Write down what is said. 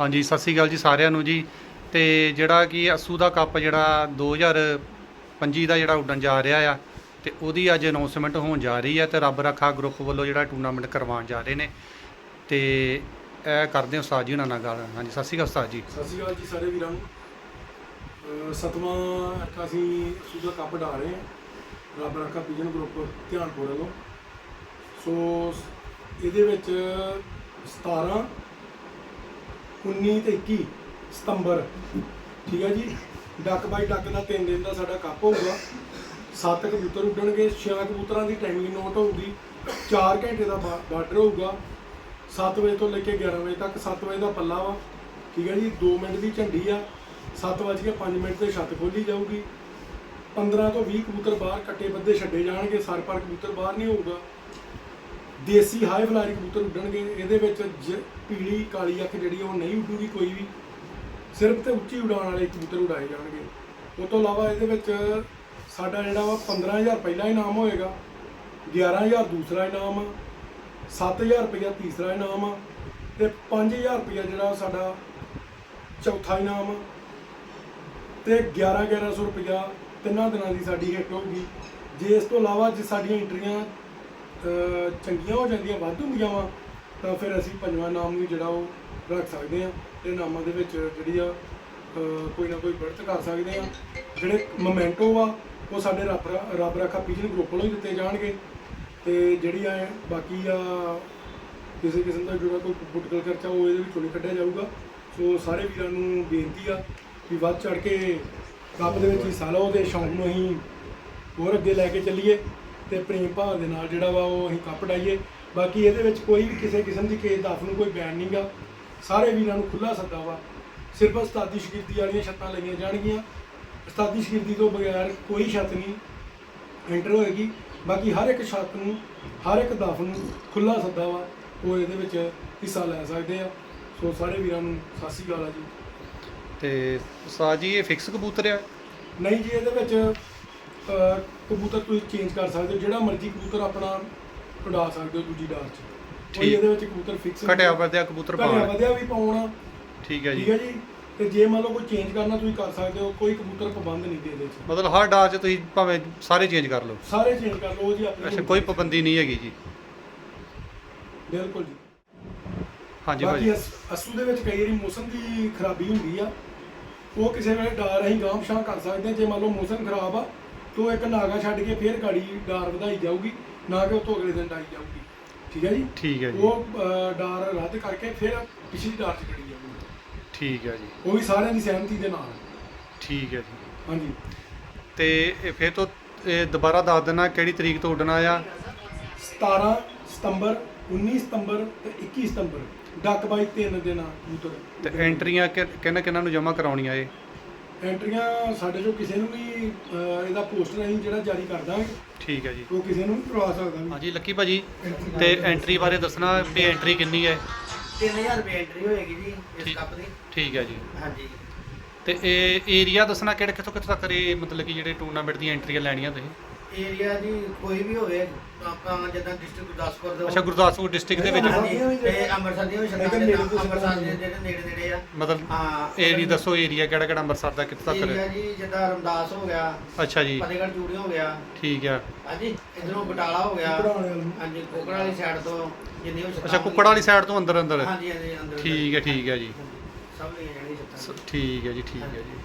ਹਾਂਜੀ, ਸਤਿ ਸ਼੍ਰੀ ਅਕਾਲ ਜੀ ਸਾਰਿਆਂ ਨੂੰ ਜੀ। ਤੇ ਜਿਹੜਾ ਕਿ ਅਸੂ ਦਾ ਕੱਪ ਜਿਹੜਾ 2025 ਦਾ ਜਿਹੜਾ ਉੱਡਣ ਜਾ ਰਿਹਾ ਆ, ਤੇ ਉਹਦੀ ਅੱਜ ਅਨਾਉਂਸਮੈਂਟ ਹੋਣ ਜਾ ਰਹੀ ਹੈ ਤੇ ਰੱਬ ਰੱਖਾ ਗਰੁੱਪ ਵੱਲੋਂ ਜਿਹੜਾ ਟੂਰਨਾਮੈਂਟ ਕਰਵਾਉਣ ਜਾ ਰਹੇ ਨੇ। ਤੇ ਇਹ ਕਰਦੇ ਹਾਂ ਉਸਤਾਦ ਜੀ ਉਹਨਾਂ ਨਾਲ ਗੱਲ। ਹਾਂਜੀ, ਸਤਿ ਸ਼੍ਰੀ ਅਕਾਲ ਉਸਤਾਦ ਜੀ। ਸਤਿ ਸ਼੍ਰੀ ਅਕਾਲ ਜੀ ਸਾਰੇ ਵੀਰਾਂ ਨੂੰ। ਸਤਵਾਂ ਇੱਕ ਅਸੀਂ ਸੂਜ਼ਾ ਕੱਪ ਡਾ ਰਹੇ ਹਾਂ, ਰੱਬ ਰੱਖਾ ਪੀਜਨ ਗਰੁੱਪ ਧਿਆਨਪੁਰ ਵੱਲੋਂ। ਸੋ ਇਹਦੇ ਵਿੱਚ 17 19 ਤੇ 21 ਸਤੰਬਰ। ਠੀਕ ਹੈ ਜੀ? ਡੱਕ ਬਾਈ ਡੱਕ ਦਾ 3 ਦਿਨ ਦਾ ਸਾਡਾ ਕੱਪ ਹੋਊਗਾ। ਸੱਤ ਕਬੂਤਰ ਉੱਡਣਗੇ ਛੇ ਕਬੂਤਰਾਂ ਦੀ ਟਾਈਮਿੰਗ ਨੋਟ ਹੋਊਗੀ। 4 ਘੰਟੇ ਦਾ ਬਾਰਡਰ ਹੋਊਗਾ। 7 ਵਜੇ ਤੋਂ ਲੈ ਕੇ 11 ਵਜੇ ਤੱਕ 7 ਵਜੇ ਦਾ ਪੱਲਾ ਵਾ। ਠੀਕ ਹੈ ਜੀ? 2 ਮਿੰਟ ਦੀ ਝੰਡੀ ਆ। 7 ਵਜੇ ਕੇ 5 ਮਿੰਟ ਤੇ ਛੱਤ ਖੋਲੀ ਜਾਊਗੀ। 15 ਤੋਂ 20 ਕਬੂਤਰ ਬਾਹਰ ਕੱਟੇ ਬੱਦੇ ਛੱਡੇ ਜਾਣਗੇ। ਸਰ ਪਰ ਕਬੂਤਰ ਬਾਹਰ ਨਹੀਂ ਹੋਊਗਾ। ਦੇਸੀ ਹਾਈ ਫਲਾਈ ਕਬੂਤਰ ਉੱਡਣਗੇ, ਇਹਦੇ ਵਿੱਚ ਜ- ਪੀਲੀ, ਕਾਲੀ ਅੱਖ ਜਿਹੜੀ ਉਹ ਨਹੀਂ ਉੱਡੂਗੀ ਕੋਈ ਵੀ। ਸਿਰਫ ਤੇ ਉੱਚੀ ਉਡਾਣ ਵਾਲੇ ਕਬੂਤਰ ਉਡਾਏ ਜਾਣਗੇ। ਉਸ ਤੋਂ ਇਲਾਵਾ ਇਹਦੇ ਵਿੱਚ ਸਾਡਾ ਜਿਹੜਾ ਵਾ 15000 ਪਹਿਲਾ ਇਨਾਮ ਹੋਏਗਾ 11000 ਦੂਸਰਾ ਇਨਾਮ ਆ 7000 ਰੁਪਇਆ ਤੀਸਰਾ ਇਨਾਮ ਆ ਤੇ 5000 ਰੁਪਇਆ ਜਿਹੜਾ ਸਾਡਾ ਚੌਥਾ ਇਨਾਮ ਆ ਤੇ 11 1100 ਰੁਪਇਆ ਤਿੰਨਾਂ ਦਿਨਾਂ ਦੀ ਸਾਡੀ ਹਿੱਟ ਹੋਊਗੀ। ਜੇ ਇਸ ਤੋਂ ਇਲਾਵਾ ਜੇ ਸਾਡੀਆਂ ਇੰਟਰੀਆਂ ਚੰਗੀਆਂ ਹੋ ਜਾਂਦੀਆਂ, ਵੱਧ ਹੁੰਦੀਆਂ ਵਾ ਤਾਂ ਫਿਰ ਅਸੀਂ ਪੰਜਵਾਂ ਨਾਮ ਵੀ ਜਿਹੜਾ ਉਹ ਰੱਖ ਸਕਦੇ ਆ ਤੇ ਨਾਮਾਂ ਦੇ ਵਿੱਚ ਜਿਹੜੀ ਆ ਕੋਈ ਨਾ ਕੋਈ ਵਰਤ ਕਰ ਸਕਦੇ ਆ ਜਿਹੜੇ ਮੋਮੈਂਟੋ ਵਾ ਉਹ ਸਾਡੇ ਰੱਬ ਰੱਬ ਰਾਖਾ ਪੀਜਨ ਗਰੁੱਪ ਵੱਲੋਂ ਹੀ ਦਿੱਤੇ ਜਾਣਗੇ। ਤੇ ਜਿਹੜੀ ਆ, ਬਾਕੀ ਆ, ਕਿਸੇ ਕਿਸਮ ਦਾ ਜਿਹੜਾ ਕੋਈ ਪੁੱਟਕਲ ਖਰਚਾ ਉਹ ਇਹਦੇ ਵਿੱਚੋਂ ਨਹੀਂ ਕੱਢਿਆ ਜਾਊਗਾ। ਸੋ ਸਾਰੇ ਵੀਰਾਂ ਨੂੰ ਬੇਨਤੀ ਆ ਵੀ ਵੱਧ ਚੜ ਕੇ ਕੱਪ ਦੇ ਵਿੱਚ ਹਿੱਸਾ ਲਓ ਤੇ ਸ਼ੌਂਕ ਨੂੰ ਅਸੀਂ ਹੋਰ ਅੱਗੇ ਲੈ ਕੇ ਚੱਲੀਏ। ਤੇ ਪ੍ਰੇਮ ਭਾਵ ਦੇ ਨਾਲ ਜਿਹੜਾ ਵਾ ਉਹ ਅਸੀਂ ਕੱਪ ਡਾਈਏ ਬਾਕੀ ਇਹਦੇ ਵਿੱਚ ਕੋਈ ਵੀ ਕਿਸੇ ਕਿਸਮ ਦੀ ਕੇਸ ਦਾਫ ਨੂੰ ਕੋਈ ਬੈਨ ਨਹੀਂਗਾ ਸਾਰੇ ਵੀਰਾਂ ਨੂੰ ਖੁੱਲਾ ਸੱਦਾ ਵਾ। ਸਿਰਫ ਉਸਤਾਦੀ ਸ਼ਗਿਰਦੀ ਵਾਲੀਆਂ ਛੱਤਾਂ ਲਈਆਂ ਜਾਣਗੀਆਂ। ਉਸਤਾਦੀ ਸ਼ਗਿਰਦੀ ਤੋਂ ਬਗੈਰ ਕੋਈ ਛੱਤ ਨਹੀਂ ਐਂਟਰ ਹੋਏਗੀ। ਬਾਕੀ ਹਰ ਇੱਕ ਛੱਤ ਨੂੰ ਹਰ ਇੱਕ ਦਫ ਨੂੰ ਖੁੱਲਾ ਸੱਦਾ ਵਾ। ਉਹ ਇਹਦੇ ਵਿੱਚ ਹਿੱਸਾ ਲੈ ਸਕਦੇ ਆ। ਸੋ ਸਾਰੇ ਵੀਰਾਂ ਨੂੰ ਸਤਿ ਸ਼੍ਰੀ ਅਕਾਲ ਆ ਜੀ। ਤੇ ਉਸਤਾਦ ਜੀ ਇਹ ਫਿਕਸ ਕਬੂਤਰ ਆ? ਨਹੀਂ ਜੀ ਇਹਦੇ ਵਿੱਚ ਕਬੂਤਰ ਤੁਸੀਂ ਚੇਂਜ ਕਰ ਸਕਦੇ ਹੋ ਜਿਹੜਾ ਮਰਜ਼ੀ ਕਬੂਤਰ ਆਪਣਾ ਉਡਾ ਸਕਦੇ ਹੋ ਦੂਜੀ ਡਾਰ 'ਚ। ਕੋਈ ਠੀਕ। ਇਹਦੇ ਵਿੱਚ ਕਬੂਤਰ ਫਿਕਸ ਘਟਿਆ ਵਧਿਆ ਕਬੂਤਰ ਘਟਿਆ ਪਾਉਣ। ਵਧਿਆ ਵੀ ਪਾਉਣਾ। ਠੀਕ ਹੈ ਠੀਕ ਜੀ ਹੈ ਜੀ। ਤੇ ਜੇ ਮੰਨ ਲਓ ਕੋਈ ਚੇਂਜ ਕਰਨਾ ਤੁਸੀਂ ਕਰ ਸਕਦੇ ਹੋ ਕੋਈ ਕਬੂਤਰ ਪਾਬੰਦ ਨਹੀਂ ਦੇ ਇਹਦੇ 'ਚ ਮਤਲਬ ਹਰ ਡਾਰ 'ਚ ਤੁਸੀਂ ਭਾਵੇਂ ਸਾਰੇ ਚੇਂਜ ਕਰ ਲਓ। ਸਾਰੇ ਚੇਂਜ ਕਰ ਲਓ ਜੀ ਆਪਣੀ ਅੱਛਾ ਕੋਈ ਪਾਬੰਦੀ ਨਹੀਂ ਹੈਗੀ ਜੀ। ਬਿਲਕੁਲ ਜੀ। ਹਾਂਜੀ ਭਾਜੀ। ਅਸ- ਦੇ ਵਿੱਚ ਕਈ ਵਾਰੀ ਮੌਸਮ ਦੀ ਖਰਾਬੀ ਹੁੰਦੀ ਆ। ਉਹ ਕਿਸੇ ਵੇਲੇ ਡਾਰ ਅਸੀਂ ਪਛਾਂ ਕਰ ਸਕਦੇ ਜੇ ਮੰਨ ਲਓ ਮੌਸਮ ਖਰਾਬ ਆ ਤਾਂ ਇੱਕ ਨਾਗਾ ਛੱਡ ਕੇ ਫਿਰ ਗਾੜੀ ਡਾਰ ਵਧਾਈ ਜਾਊਗੀ ਨਾ ਕਿ ਉਹ ਤੋਂ ਅਗਲੇ ਦਿਨ ਡਾਈ ਜਾਊਗੀ। ਠੀਕ ਹੈ ਜੀ? ਠੀਕ ਹੈ ਜੀ। ਉਹ ਡਾਰ ਰੱਦ ਕਰਕੇ ਫਿਰ ਪਿਛਲੀ ਡਾਰ ਚ ਕਰੀ ਜਾਊਗੀ। ਠੀਕ ਹੈ ਜੀ। ਉਹ ਵੀ ਸਾਰਿਆਂ ਦੀ ਸਹਿਮਤੀ ਦੇ ਨਾਲ। ਠੀਕ ਹੈ ਜੀ। ਹਾਂਜੀ। ਤੇ ਇਹ ਫਿਰ ਤੋਂ ਇਹ ਦੁਬਾਰਾ ਦੱਸ ਦੇਣਾ ਕਿਹੜੀ ਤਰੀਕ ਤੋਂ ਉੱਡਣਾ ਆ? 17 ਸਤੰਬਰ 19 ਸਤੰਬਰ ਤੇ 21 ਸਤੰਬਰ। ਡੱਕ ਬਾਈ ਤਿੰਨ ਦਿਨਾਂ ਕਬੂਤਰ ਤੇ ਐਂਟਰੀਆਂ ਕਿ- ਕਿਹਨਾਂ ਕਿਹਨਾਂ ਨੂੰ ਜਮ੍ਹਾਂ ਕਰਾਉਣੀਆਂ ਇਹ? ਐਂਟਰੀਆਂ ਸਾਡੇ ਚੋਂ ਕਿਸੇ ਨੂੰ ਵੀ ਇਹਦਾ ਪੋਸਟਰ ਅਸੀਂ ਜਿਹੜਾ ਜਾਰੀ ਕਰ ਦਾਂਗੇ ਠੀਕ ਹੈ ਜੀ। ਉਹ ਕਿਸੇ ਨੂੰ ਵੀ ਕਰਵਾ ਸਕਦਾ ਵੀ। ਹਾਂਜੀ ਲੱਕੀ ਭਾਜੀ ਤੇ ਐਂਟਰੀ ਬਾਰੇ ਦੱਸਣਾ ਵੀ ਐਂਟਰੀ ਕਿੰਨੀ ਹੈ? 3000 ਰੁਪਏ ਐਂਟਰੀ ਹੋਏਗੀ ਜੀ ਇਸ ਠੀਕ। ਕੱਪ ਦੀ। ਠੀਕ ਹੈ ਜੀ। ਹਾਂਜੀ। ਤੇ ਇਹ ਏਰੀਆ ਦੱਸਣਾ ਕਿਹੜੇ ਕਿੱਥੋਂ ਕਿੱਥੋਂ ਤੱਕ ਇਹ ਮਤਲਬ ਕਿ ਜਿਹੜੇ ਟੂਰਨਾਮੈਂਟ ਦੀਆਂ ਐਂਟਰੀਆਂ ਲੈਣੀਆਂ ਤੁਸੀਂ? ਏਰੀਆ ਜੀ ਕੋਈ ਵੀ ਹੋਵੇ ਆਪਾਂ ਜਿੱਦਾਂ ਡਿਸਟ੍ਰਿਕਟ ਗੁਰਦਾਸਪੁਰ ਦਾ ਅੱਛਾ ਗੁਰਦਾਸਪੁਰ ਡਿਸਟ੍ਰਿਕਟ ਦੇ ਵਿੱਚ। ਹਾਂਜੀ, ਤੇ ਅੰਮ੍ਰਿਤਸਰ ਦੀਆਂ ਵੀ ਛੱਡਾਂ ਲੇਕਿਨ ਜਿੱਦਾਂ ਅੰਮ੍ਰਿਤਸਰ ਦੇ ਜਿਹੜੇ ਨੇੜੇ ਨੇੜੇ ਆ। ਮਤਲਬ ਹਾਂ ਏਰੀਆ ਦੱਸੋ ਏਰੀਆ ਕਿਹੜਾ ਕਿਹੜਾ ਅੰਮ੍ਰਿਤਸਰ ਦਾ ਕਿੱਥੇ ਤੱਕ ਏਰੀਆ ਹੈ ਜੀ ਜਿੱਦਾਂ ਰਮਦਾਸ ਹੋ ਗਿਆ ਅੱਛਾ ਜੀ। ਫਤਿਹਗੜ੍ਹ ਚੂੜੀ ਹੋ ਗਿਆ। ਠੀਕ ਹੈ ਹਾਂਜੀ ਇਧਰੋਂ ਬਟਾਲਾ ਹੋ ਗਿਆ। ਨੂੰ ਹਾਂਜੀ ਕੋਕੜ ਵਾਲੀ ਸਾਈਡ ਤੋਂ ਜਿੰਨੀ ਵੀ ਛੱਤਾਂ ਅੱਛਾ ਕੁੱਕੜ ਵਾਲੀ ਸਾਈਡ ਤੋਂ ਅੰਦਰ ਅੰਦਰ ਹਾਂਜੀ ਹਾਂਜੀ ਅੰਦਰ ਠੀਕ ਹੈ ਠੀਕ ਹੈ ਜੀ। ਸਭ ਲਈ ਜਿਹੜੀ ਛੱਤਾਂ ਸ- ਠੀਕ ਹੈ ਜੀ ਠੀਕ ਹੈ ਜੀ।